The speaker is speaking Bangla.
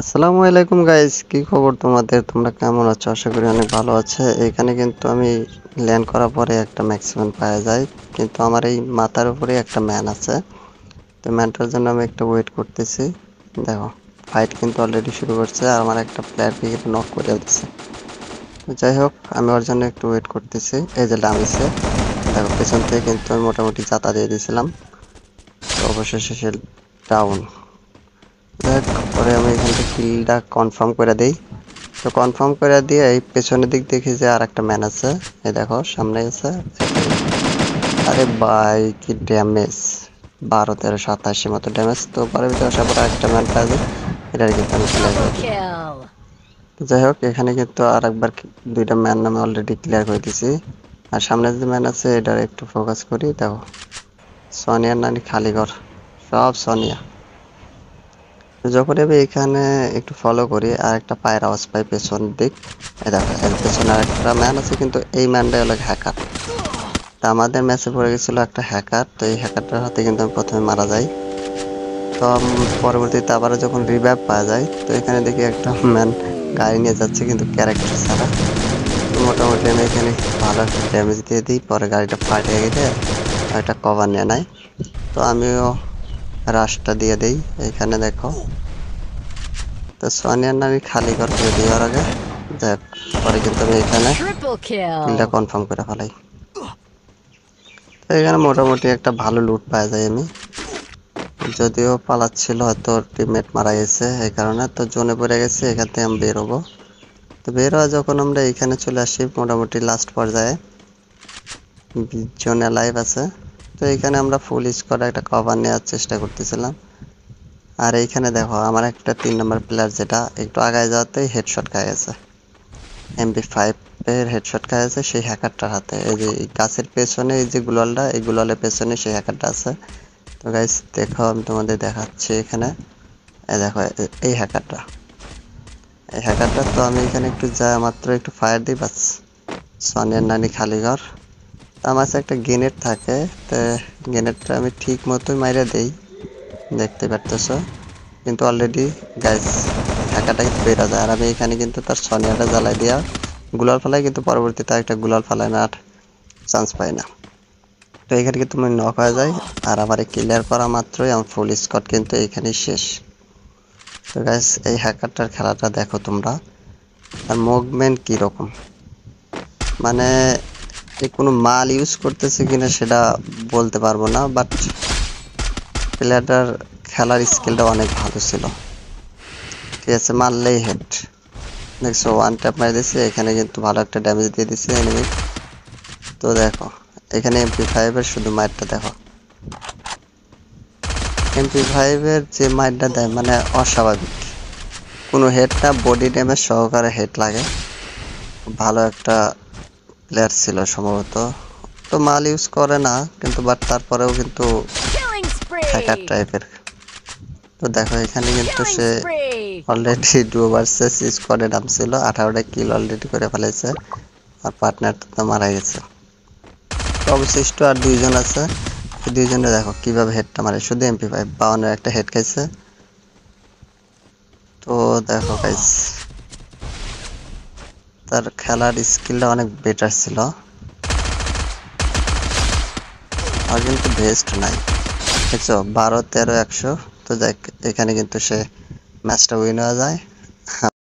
আসসালামু আলাইকুম গাইস কি খবর তোমাদের? তোমরা কেমন আছো? আশা করি অনেক ভালো আছে। এখানে কিন্তু আমি ল্যান্ড করার পরে একটা ম্যাক্সিমাম পাওয়া যায়। কিন্তু আমার এই মাথার উপরে একটা ম্যান আছে। তো ম্যানটার জন্য আমি একটা ওয়েট করতেছি। দেখো ফাইট কিন্তু অলরেডি শুরু করছে আর আমার একটা প্লেয়ারকে কিন্তু নক করে দিচ্ছে। তো যাই হোক, আমি ওর জন্য একটু ওয়েট করতেছি। এই যে ডামিছে দেখো, পেছন থেকে কিন্তু আমি মোটামুটি চাতা দিয়ে দিয়েছিলাম। তো অবশেষে সে ডাউন দেখ পরে আমি এখান থেকে কনফার্ম করে দেই। তো কনফার্ম করে দিয়ে এই পেছনের দিক দেখি যে আর একটা ম্যান আছে। এই দেখো, সামনে আছে। আরে ভাই, কি ড্যামেজ বারো, তেরো, সাতাশি মতো ড্যামেজ তো পরে ভিতরে আসার পরে একটা ম্যান পাওয়া যায়। এটার কিন্তু আমি. তো যাই হোক, এখানে কিন্তু আর একবার দুইটা ম্যান নামে অলরেডি ক্লিয়ার করে দিছি। আর সামনে যে ম্যান আছে, এটার একটু ফোকাস করি। দেখো, সোনিয়ার নানি খালি ঘর। সব সোনিয়া। যখন আমি এখানে একটু ফলো করি, আর একটা পায়ের আওয়াজ পাই পেছন দিক পেছনে আর একটা ম্যান আছে, কিন্তু এই ম্যানটা হলো হ্যাকার তা আমাদের ম্যাচে পড়ে গেছিল একটা হ্যাকার তো এই হ্যাকারটার হাতে কিন্তু আমি প্রথমে মারা যাই। তো পরবর্তীতে আবারও যখন রিভাইভ পাওয়া যায়, তো এখানে দেখি একটা ম্যান গাড়ি নিয়ে যাচ্ছে, কিন্তু ক্যারেক্টার ছাড়া। তো মোটামুটি আমি এখানে ভালো একটা ড্যামেজ দিয়ে দিই, পরে গাড়িটা ফাটিয়ে গেলে একটা কভার নিয়ে নেয়। তো আমিও রাশটা দিয়ে দেই এখানে দেখো। তো সোনিয়ার নামি খালি ঘর করে দেওয়ার আগে দেখ পরে কিন্তু আমি এখানে কিলটা কনফার্ম করে ফেলাই। তো এখানে মোটামুটি একটা ভালো লুট পাওয়া যায় আমি। যদিও পালাচ্ছিল হয়তো টিমমেট মারা গেছে এই কারণে। তো জোনে পড়ে গেছে এখান থেকে আমি বেরোবো তো বের হওয়া যখন আমরা এখানে চলে আসি মোটামুটি লাস্ট পর্যায়ে। জোনে লাইভ আছে। তো এখানে আমরা ফুল স্কোয়াড একটা কভার নেওয়ার চেষ্টা করতেছিলাম। আর এইখানে দেখো, আমার একটা তিন নম্বর প্লেয়ার যেটা একটু আগায় যাওয়াতেই হেডশট খায় গেছে। এমপি ফাইভ এর হেডশট খায় গেছে, সেই হ্যাকারটার হাতে। এই যে গাছের পেছনে, এই যে গুলালটা, এই গুলালের পেছনে সেই হ্যাকারটা আছে। তো গাইস দেখো, আমি তোমাদের দেখাচ্ছি এখানে। দেখো এই হ্যাকারটা এই হ্যাকারটা তো আমি এখানে একটু যা মাত্র একটু ফায়ার দিই, বাস। সনিয়ার নানি খালিঘর। তো আমার কাছে একটা গ্রেনেড থাকে, তো গ্রেনেডটা আমি ঠিক মতোই মাইরে দেই, দেখতে পারতেছ? কিন্তু অলরেডি হ্যাকারটা কিন্তু বেরো যায়। আর আমি এখানে কিন্তু তার সনিয়াটা জ্বালাই দেওয়া গুলাল ফেলাই, কিন্তু পরবর্তীতে একটা গুলাল ফেলাই না চান্স পাই না। তো এখানে কিন্তু আমি নক হয়ে যাই, আর আমার ক্লিয়ার করা মাত্রই আমার ফুল স্কট কিন্তু এইখানেই শেষ। তো গাইস এই হ্যাকারটার খেলাটা দেখো তোমরা আর মুভমেন্ট কীরকম? মানে কোনো মাল ইউজ করতেছে কিনা সেটা বলতে পারব না বাট প্লেয়ারটার খেলার স্কিলটা অনেক ভালো ছিল। ঠিক আছে, মারলেই হেড দেখছ ওয়ান ট্যাপ মারি দিচ্ছে এখানে কিন্তু ভালো একটা ড্যামেজ দিয়ে দিচ্ছে এনিমি তো দেখো, এখানে এমপি ফাইভের শুধু মাইরটা দেখো। এমপি ফাইভের যে মাইরটা দেয় মানে অস্বাভাবিক। কোনো হেড না বডি ড্যামেজ সহকারে হেড লাগে। ভালো একটা প্লেয়ার ছিল সম্ভবত। তো মাল ইউজ করে না কিন্তু বাট তারপরেও কিন্তু হ্যাকার টাইপের তো দেখো এখানে কিন্তু সে. অলরেডি ডুও ভার্সেস স্কোয়াডে নামছিল আঠারোটা কিল অলরেডি করে ফেলেছে। আর পার্টনার তো মারা গেছে। তো অবশিষ্ট আর দুইজন আছে। দুইজনে দেখো কীভাবে হেডটা মারে। শুধু এমপি ফাইভ বাউনের একটা হেড খাইছে। তো দেখো গাইস খেলার স্কিলটা অনেক বেটার ছিল। আর কিন্তু বেস্ট নাই। দেখছ বারো, তেরো, একশো। তো দেখ, এখানে কিন্তু সে ম্যাচটা উইন হয়ে যায়।